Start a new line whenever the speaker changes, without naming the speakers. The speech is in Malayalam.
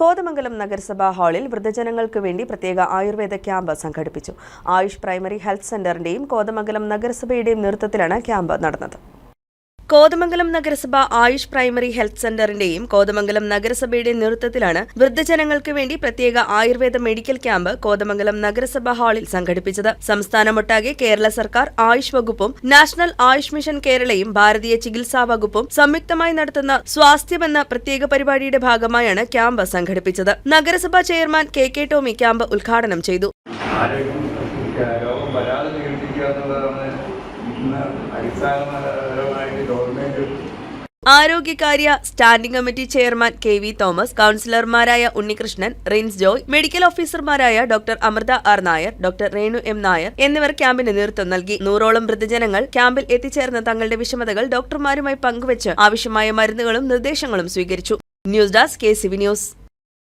കോതമംഗലം നഗരസഭാ ഹാളിൽ വൃദ്ധജനങ്ങൾക്ക് വേണ്ടി പ്രത്യേക ആയുർവേദ ക്യാമ്പ് സംഘടിപ്പിച്ചു. ആയുഷ് പ്രൈമറി ഹെൽത്ത് സെന്ററിന്റെയും കോതമംഗലം നഗരസഭയുടെയും നേതൃത്വത്തിലാണ് ക്യാമ്പ് നടന്നത്. കോതമംഗലം നഗരസഭ ആയുഷ് പ്രൈമറി ഹെൽത്ത് സെന്ററിന്റെയും കോതമംഗലം നഗരസഭയുടെയും നേതൃത്വത്തിലാണ് വൃദ്ധജനങ്ങൾക്ക് വേണ്ടി പ്രത്യേക ആയുർവേദ മെഡിക്കൽ ക്യാമ്പ് കോതമംഗലം നഗരസഭ ഹാളിൽ സംഘടിപ്പിച്ചത്. സംസ്ഥാനമൊട്ടാകെ കേരള സർക്കാർ ആയുഷ് വകുപ്പും നാഷണൽ ആയുഷ് മിഷൻ കേരളയും ഭാരതീയ ചികിത്സാ വകുപ്പും സംയുക്തമായി നടത്തുന്ന സ്വാസ്ഥ്യം എന്ന പ്രത്യേക പരിപാടിയുടെ ഭാഗമായാണ് ക്യാമ്പ് സംഘടിപ്പിച്ചത്. നഗരസഭാ chairman K K Tomy camp ഉദ്ഘാടനം ചെയ്തു.
ഇന്ന് അടിസ്ഥാനപരമായിട്ട്
ആരോഗ്യകാര്യ standing committee chairman K V Thomas കൌൺസിലർമാരായ Unnikrishnan Rins Joy medical ഓഫീസർമാരായ doctor Amritha R Nair doctor Renu M Nair എന്നിവർ ക്യാമ്പിന് നേതൃത്വം നൽകി. നൂറോളം വൃദ്ധജനങ്ങൾ ക്യാമ്പിൽ എത്തിച്ചേർന്ന തങ്ങളുടെ വിഷമതകൾ ഡോക്ടർമാരുമായി പങ്കുവച്ച് ആവശ്യമായ മരുന്നുകളും നിർദ്ദേശങ്ങളും സ്വീകരിച്ചു. News desk K C V news.